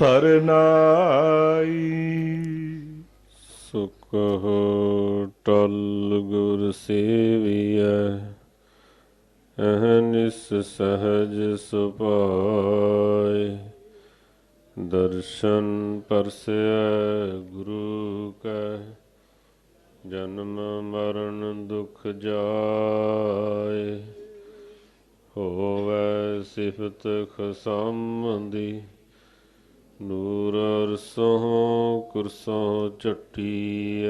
ਸਰਨਾਈ ਸੁਖ ਟਲ ਗੁਰ ਸੇਵੀਐ ਅਹਨਿਸ ਸਹਜ ਸੁਪਾਏ ਦਰਸ਼ਨ ਪਰਸੈ ਗੁਰੂ ਕੈ, ਜਨਮ ਮਰਨ ਦੁਖ ਜਾਏ। ਹੋਵੇ ਸਿਫਤ ਖਸਮੰਦੀ ਨੂਰ ਅਰਸੋਂ ਕੁਰਸੋਂ ਝੱਟੀ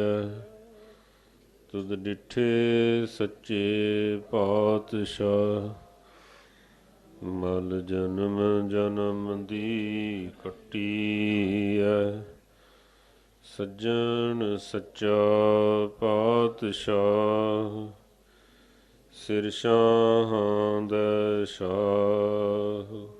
ਤੁਧ ਡਿਠੇ ਸੱਚੇ ਪਾਤਸ਼ਾਹ, ਮਲ ਜਨਮ ਜਨਮ ਦੀ ਕੱਟੀ ਕੱਟੀਐ। ਸੱਜਣ ਸੱਚਾ ਪਾਤਸ਼ਾਹ, ਸਿਰ ਸ਼ਾਹਾਂ ਦਾ ਸ਼ਾਹ।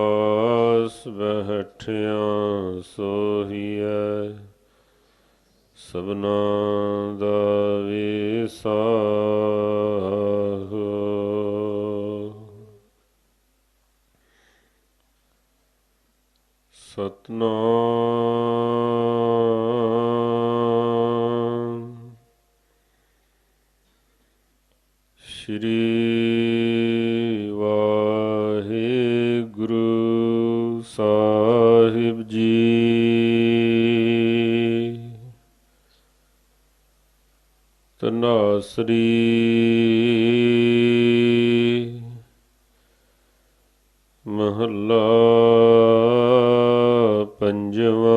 ਸਭਨਾ ਦਾ ਵਿਸਾਹ ਸਤਨਾਮ ਤਨਾਸਰੀ ਮਹੱਲਾ ਪੰਜਵਾਂ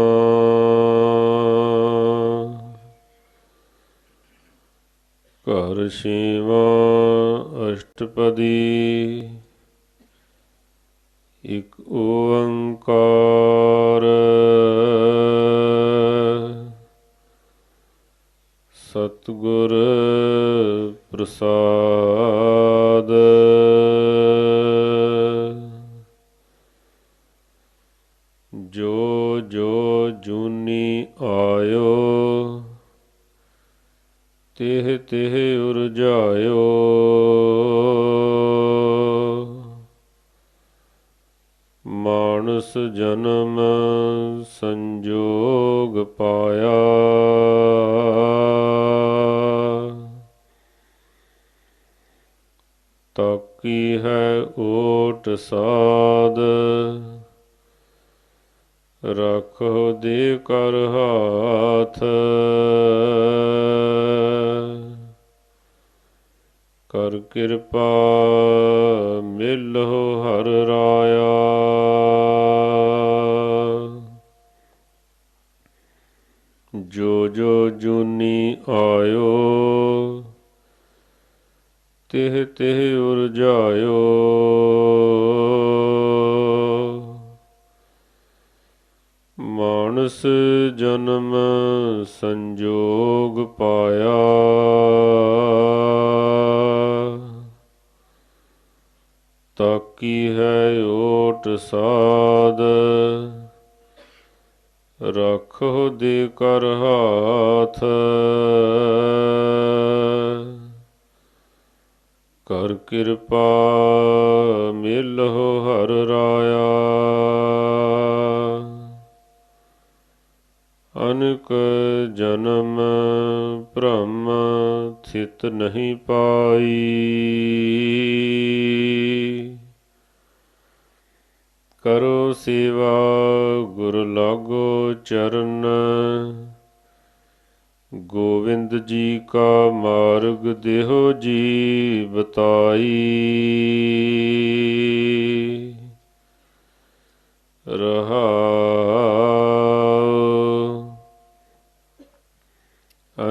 ਘਰ ਛੇਵਾਂ ਅਸ਼ਟਪਦੀ ਇਕ ਓੰਕਾਰ ਸਤਿਗੁਰ ਪ੍ਰਸਾਦ। ਜੋ ਜੋ ਜੂਨੀ ਆਇਓ ਤਿਹ ਤਿਹ ਉਰਜਾਇਓ। ਮਾਨਸ ਜਨਮ ਸੰਜੋਗ ਪਾਇਆ ਤਾਕੀ ਹੈ ਓਟ ਸਾਧ। ਰੱਖੋ ਦੇ ਕਰ ਹਾਥ। ਕਰ ਕਿਰਪਾ ਮਿਲੋ ਹਰ ਰਾਇਆ। ਜੋ ਜੋ ਜੂਨੀ ਆਇਓ, ਤਿਹ ਤਿਹ ਉਰਜਾਇਓ ਜਨਮ ਸੰਜੋਗ ਪਾਇਆ। ਤਾਕੀ ਹੈ ਓਟ ਸਾਧ ਰੱਖੋ ਦੇ ਕਰ ਹਾਥ। ਕਰ ਕਿਰਪਾ ਮਿਲੋ ਹਰ ਰਾਇਆ। ਅਨਕ ਜਨਮ ਭ੍ਰਮ ਥਿਤ ਨਹੀਂ ਪਾਈ। ਕਰੋ ਸੇਵਾ, ਗੁਰ ਲਾਗੋ ਚਰਨ। ਗੋਵਿੰਦ ਜੀ ਕਾ ਮਾਰਗ ਦੇਹੋ ਜੀ ਬਤਾਈ। ਰਹਾਉ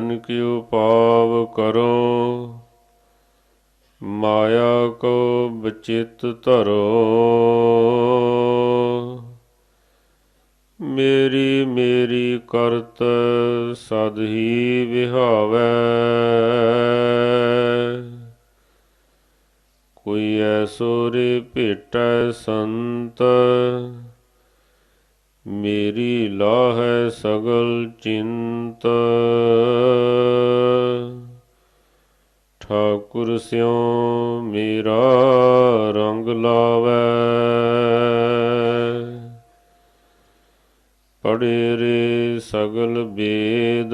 ਅਨਕਿਉ ਪਾਵ ਕਰੋ, ਮਾਇਆ ਕੋ ਬਚਿਤ ਧਰੋ। ਮੇਰੀ ਮੇਰੀ ਕਰਤ ਸਦ ਹੀ ਵਿਹਾਵੈ। ਕੋਈ ਐਸੋ ਰੇ ਭੇਟੈ ਸੰਤ ਮੇਰੀ ਲਾਹੈ ਸਗਲ ਚਿੰਤ। ਠਾਕੁਰ ਸਿਉ ਮੇਰਾ ਰੰਗ ਲਾਵੈ। ਪੜੇ ਰੇ ਸਗਲ ਬੇਦ।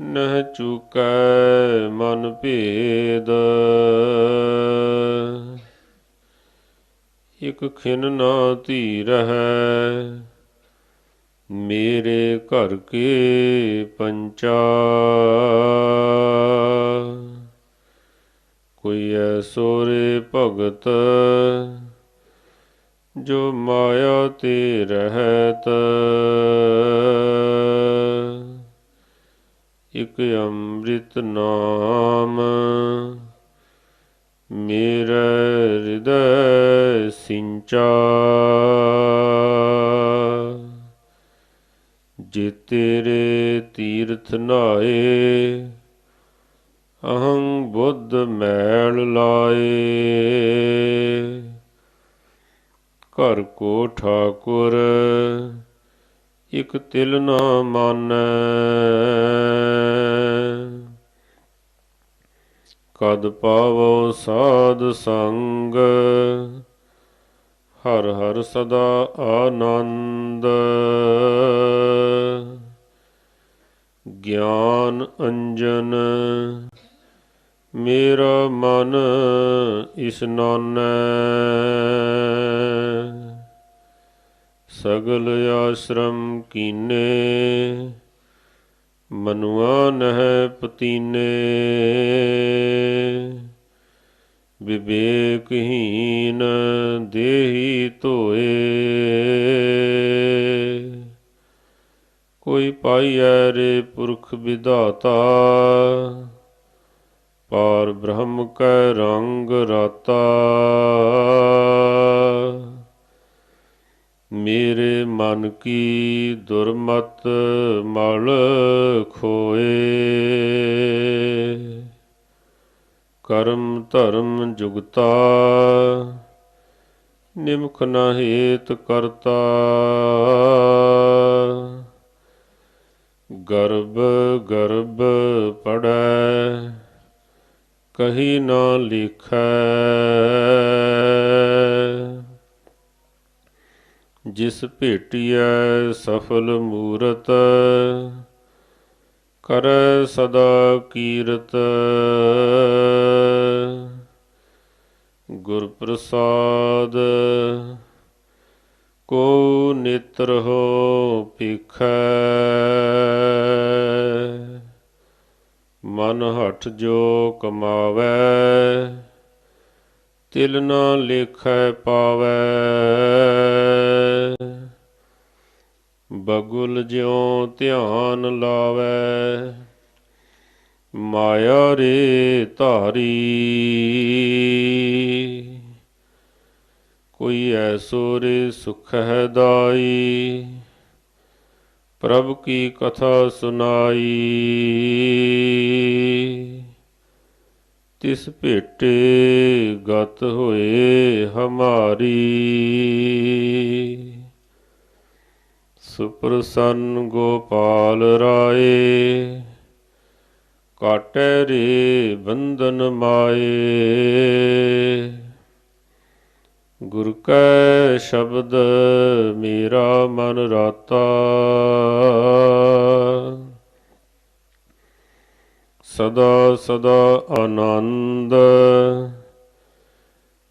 ਨਹ ਚੁਕੈ ਮਨ ਭੇਦ। ਇਕ ਖਿਨ ਨਾ ਧੀ ਰਹੈ ਮੇਰੇ ਘਰ ਕੇ ਪੰਚਾ। ਕੋਈ ਐਸੋ ਰੇ ਭਗਤ ਜੋ ਮਾਇਆ ਤੇ ਰਹਿਤ। ਇਕ ਅੰਮ੍ਰਿਤ ਨਾਮ ਮੇਰਾ ਹਿਰਦੈ ਸਿੰਚਾ ਜੇ ਤੇਰੇ ਤੀਰਥ ਨਾਏ ਅਹੰ ਬੁੱਧ ਮੈਲ ਲਾਏ ਘਰ ਕੋ ਠਾਕੁਰ ਇਕ ਤਿਲ ਨਾ ਮਾਨੈ ਕਦ ਪਾਵੋ ਸਾਧ ਸੰਗ ਹਰ ਹਰ ਸਦਾ ਆਨੰਦ। ਗਿਆਨ ਅੰਜਨ, ਮੇਰਾ ਮਨ ਇਸਨਾਨੈ ਸਗਲ ਆਸ਼ਰਮ ਕੀਨੇ, ਮਨੁਆ ਨਹਿ ਪਤੀਨੇ। ਵਿਵੇਕਹੀਨ ਦੇਹੀ ਧੋਏ। ਕੋਈ ਪਾਈਐ ਰੇ ਪੁਰਖ ਵਿਧਾਤਾ, ਪਾਰ ਬ੍ਰਹਮ ਕੈ ਰੰਗ ਰਾਤਾ। ਮੇਰੇ ਮਨ ਕੀ ਦੁਰਮਤ ਮਲ ਖੋਏ। ਕਰਮ ਧਰਮ ਜੁਗਤਾ, ਨਿਮਖ ਨਾ ਹੇਤ ਕਰਤਾ। ਗਰਬ ਗਰਬ ਪੜੈ, ਕਹੀ ਨਾ ਲਿਖੈ। ਜਿਸ ਭੇਟੀਐ ਸਫਲ ਮੂਰਤ ਕਰ ਸਦਾ ਕੀਰਤ। ਗੁਰ ਪ੍ਰਸਾਦ ਕੋ ਨੇਤਰ ਹੋ ਭਿਖੈ। ਮਨ ਹਠ ਜੋ ਕਮਾਵੈ, ਤਿਲ ਨਾ ਲੇਖੈ ਪਾਵੈ। ਬਗੁਲ ਜਿਉ ਧਿਆਨ ਲਾਵੈ, ਮਾਇਆ ਰੇ ਧਾਰੀ। ਕੋਈ ਐਸੋ ਰੇ ਸੁਖ ਹੈ ਦਾਈ, ਪ੍ਰਭ ਕੀ ਕਥਾ ਸੁਨਾਈ। ਤਿਸ ਭੇਟੇ ਗਤ ਹੋਏ ਹਮਾਰੀ। ਸੁਪਰਸੰਨ ਗੋਪਾਲ ਰਾਏ, ਕਾਟੈ ਰੇ ਬੰਧਨ ਮਾਏ। ਗੁਰ ਕੈ ਸ਼ਬਦ ਮੇਰਾ ਮਨ ਰਾਤਾ। ਸਦਾ ਸਦਾ ਆਨੰਦ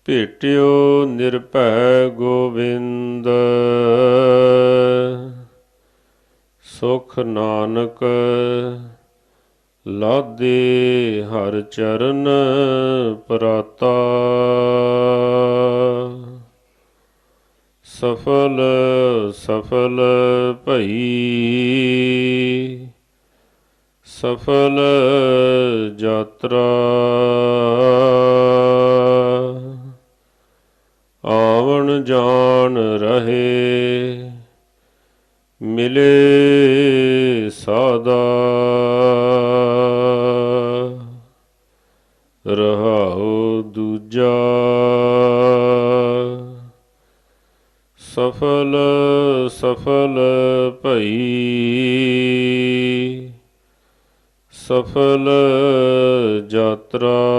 ਭੇਟਿਓ ਨਿਰਭੈ ਗੋਬਿੰਦ ਸੁਖ ਨਾਨਕ ਲਾਦੇ ਹਰ ਚਰਨ ਪ੍ਰਾਤਾ। ਸਫਲ ਸਫਲ ਭਈ। ਸਫਲ ਯਾਤਰਾ ਆਵਣ ਜਾਣ ਰਹੇ। ਮਿਲੇ ਸਾਦਾ। ਰਹਾਉ ਦੂਜਾ। ਸਫਲ ਸਫਲ ਭਈ। ਸਫਲ ਯਾਤਰਾ।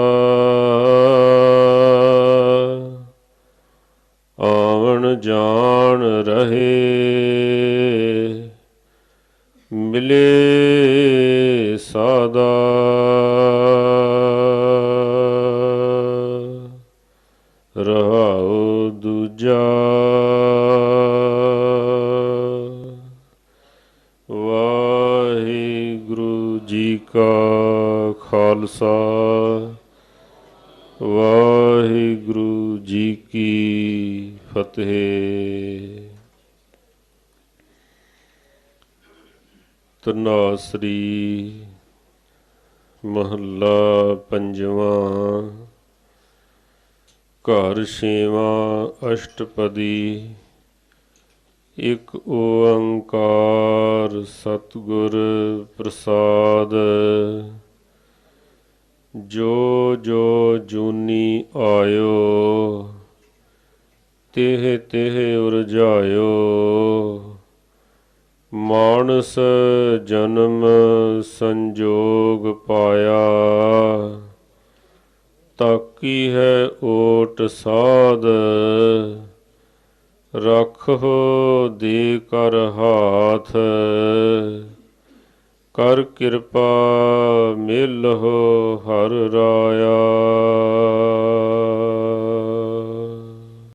ਆਵਣ ਜਾਣ ਰਹੇ। ਮਿਲੇ ਸਾਦਾ। ਰਹਾਉ ਦੂਜਾ। ਵਾਹਿਗੁਰੂ ਜੀ ਕਾ ਖਾਲਸਾ। ਵਾਹਿਗੁਰੂ ਜੀ ਕੀ ਫਤਿਹ। ਤਨਾਸਰੀ ਮਹੱਲਾ ਪੰਜਵਾਂ। ਘਰ ਛੇਵਾਂ ਅਸ਼ਟਪਦੀ। ਇਕ ਓੰਕਾਰ ਸਤਿਗੁਰ ਪ੍ਰਸਾਦ। ਜੋ ਜੋ ਜੂਨੀ ਆਇਓ ਤਿਹ ਤਿਹ ਉਰਜਾਇਓ, ਮਾਨਸ ਜਨਮ ਸੰਜੋਗ ਪਾਇਆ। ਤਾਕੀ ਹੈ ਓਟ ਸਾਧ ਰੱਖੋ ਦੇ ਕਰ ਹਾਥ। ਕਰ ਕਿਰਪਾ ਮਿਲਹੁ ਹਰ ਰਾਇਆ।